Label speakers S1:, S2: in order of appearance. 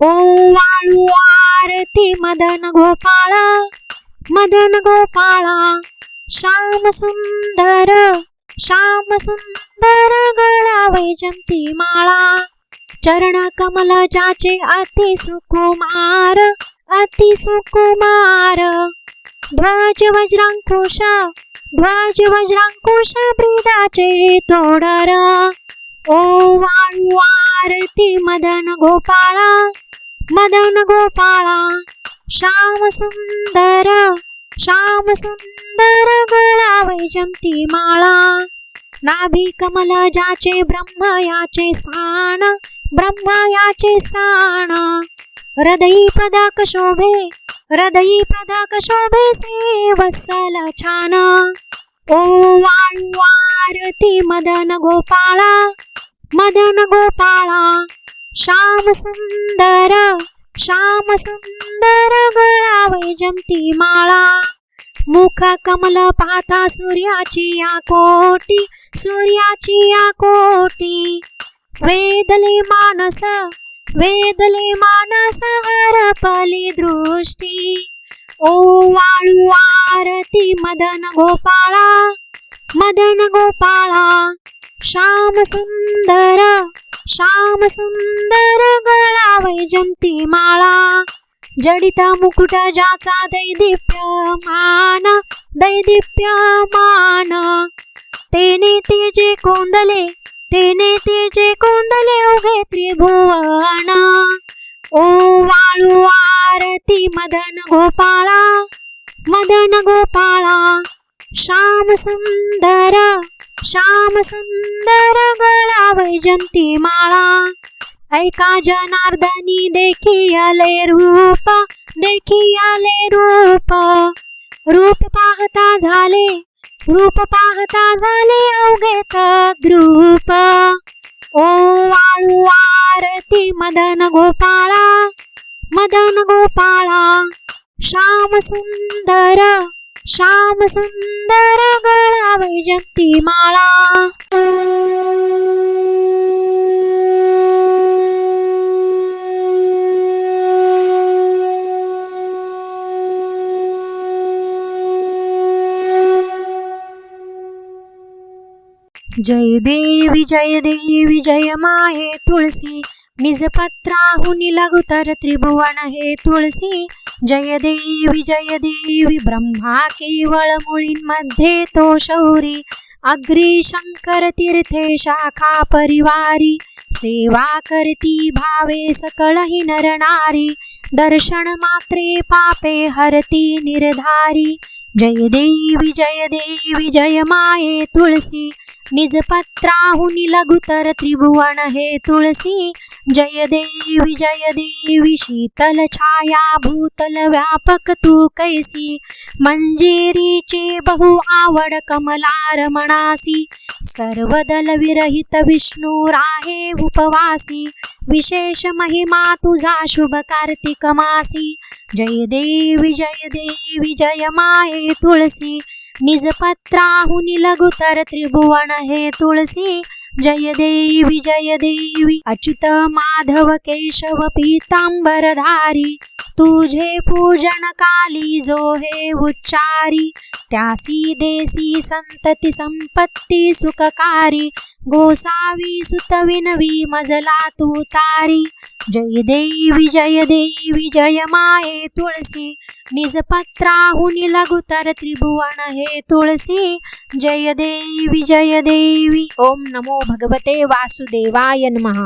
S1: ओ वाळू आरती मदन गोपाळा मदन गोपाळा श्याम सुंदर श्याम सुंदर गळा जमती माळा. चरण कमल जाचे अति सुकुमार अति सुकुमार. ध्वज वज्रांकुश ध्वज वज्रांकुश ब्रिदाचे तोडर. ओ वाळू आरती मदन गोपाळा मदन गोपाळा श्याम सुंदर श्याम सुंदर गळा वैजंती माळा नाभी कमल जाचे ब्रह्म याचे स्थान ब्रह्म याचे स्थान. हृदयी पदाक शोभे हृदयी पदाक शोभे से वत्सल छान. ओ वाळू आरती मदन गोपाळा मदन गोपाळा श्याम सुंदर श्याम सुंदर गळा वैजंती माळा. मुखा कमल पाहता सूर्याची या कोटी सूर्याची या कोटी. वेदले मानस वेदले मानस हरपली दृष्टी. ओ वाळू आरती मदन गोपाळा मदन गोपाळा. श्याम सुंदर श्याम सुंदर गळा वैजंती माळा जडित मुकुट ज्याचा दैदिप्यमान दैदिप्यमान. तेने तेजे कोंदले तेने तेजे कोंदले उघे त्रिभुवन. ओ वाळू आरती मदन गोपाळा मदन गोपाळा श्याम सुंदर श्याम सुंदर वैजंती माळा. ऐका जनार्दनी देखियाले रूप देखियाले रूप. रूप पाहता झाले रूप पाहता झाले अवघे द्रूप ओ वाळू आरती मदन गोपाळा मदन गोपाळा. श्याम सुंदर श्याम सुंदर गळा वैजंती माळा. जय देवी जय देवी जय माये तुळसी. निजपत्राहुनी लघुतर त्रिभुवन हे तुळसी. जय देवी जय देवी ब्रह्मा केवळ मुळींमध्ये तो शौरी. अग्री शंकर तीर्थे शाखा परिवारी. सेवा करती भावे सकळही नरनारी दर्शन मात्रे पापे हरती निर्धारी. जय देवी जय देवी जय माये तुळसी. निजपत्राहुनी लघुतर त्रिभुवन हे तुळसी जय देवी जय देवी शीतल छाया भूतल व्यापक तू कैसी। मंजिरीची बहु आवड कमलारमणासी सर्वदल विरहित विष्णू राहे उपवासी। विशेष महिमा तुझा शुभ कार्तिक मासी। जय देवी जय देवी जय माये तुळसी निजपत्राहुनी लघुतर त्रिभुवन हे तुळसी जय देवी जय देवी। अच्युत माधव केशव पीतांबरधारी तुझे पूजन काली जो हे उच्चारी। त्यासी देसी संतती संपत्ती सुखकारी। गोसावी सुतविनवी मजला तू तारी। जय देवी जय देवी जय माये तुळसी निज निजपत्राहुनी लघुतर त्रिभुवन हे तुळसी जय देवी जय देवी ओम नमो भगवते वासुदेवाय नमः.